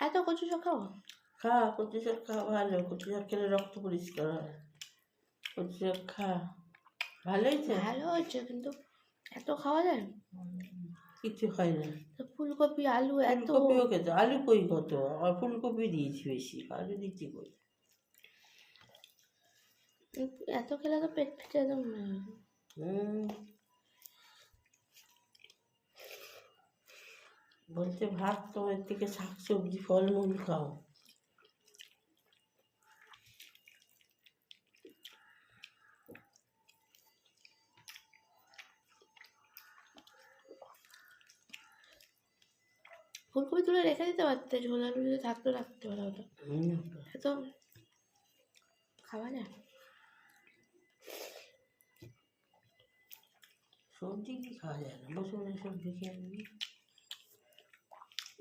এত কচু শাক খাও খা কচু শাক খা ভালো। কচু শাক খেলে রক্ত পরিষ্কার হয়। কচু শাক খা। ভালো হয়েছে? ভালো হয়েছে কিন্তু এত খাওয়া যায় কিছু হয় না। ফুলকপি আলু এত ফুলকপিও খেতে আলু কই কত? আর ফুলকপি দিয়েছি বেশি। আলু দিচ্ছি কই? এত খেলে তো পেট ফেটে একদম। হুম। বলছে ভাত তোমার থেকে শাক সবজি ফলমূল খাও ফুলকপি তুলে রেখে দিতে পারতে ঝোল আলু যদি থাকতো রাখতে পারো হুম। এত খাওয়া যায় সবজি কি খাওয়া যায় না বসে সবজি খেয়ে।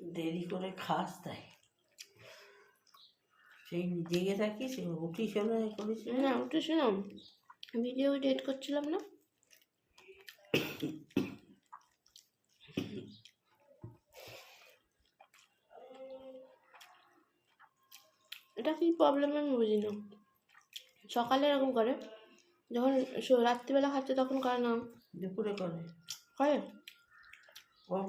দেরি করে খাস তাই। সেই জেগে থাকিস উঠিস না এ করিস না। ওটা শোনো। ভিডিও এডিট করছিলাম না। এটা কি প্রবলেম আমি বুঝি না। সকালে এরকম করে। যখন রাত্রিবেলা খাচ্ছে তখন করে না। দুপুরে করে। করে? হয়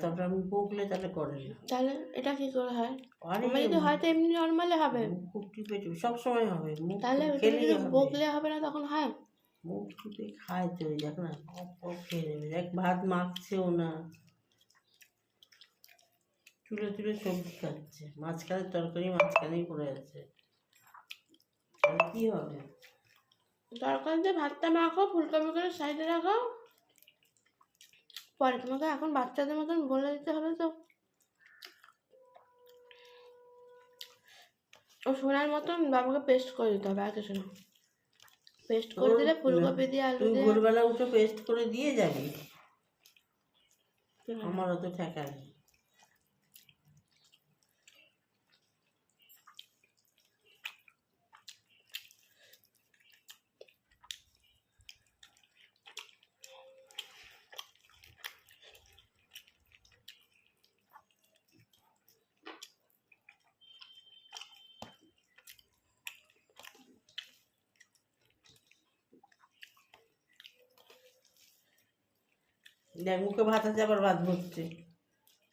তারপরে আমি বকলে তাহলে করে না তাহলে এটা কি করে হয়? আরে আমার যদি হয় এমনি নর্মালে হবে। মুখ টিপে টিপে সব সময় হবে মুখ তাহলে বকলে হবে না তখন হয়? মুখ টিপে খায় তো দেখ না খেয়ে নেবে। দেখ ভাত মাখছেও না। তুলে তুলে সবজি খাচ্ছে মাঝখানে তরকারি মাঝখানেই পড়ে আছে। কি হবে? দরকার দিয়ে ভাতটা মাখো ফুলকপি করে সাইডে রাখো। পরে তোমাকে এখন বাচ্চাদের মতন বলে দিতে হবে তো। ও সোনার মতন বাবাকে পেস্ট করে দিতে হবে আর শোনো। না পেস্ট করে দিলে ফুলকপি দিয়ে আলু দিয়ে ভোরবেলা উঠে পেস্ট করে দিয়ে যাবি? আমার অত ঠেকা নেই দেখ মুখে ভাত আছে আবার ভাত ভরছে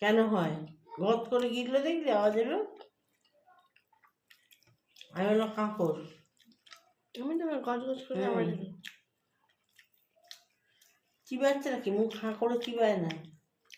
কেন হয়? গত করে গিরলো দেখলি আওয়াজ এলো? আমি হলো কাঁকড় আমি তো গজ গজ করে হুম। আওয়াজ এলো চিবাচ্ছে নাকি? মুখ হাঁ করে চিবায় না।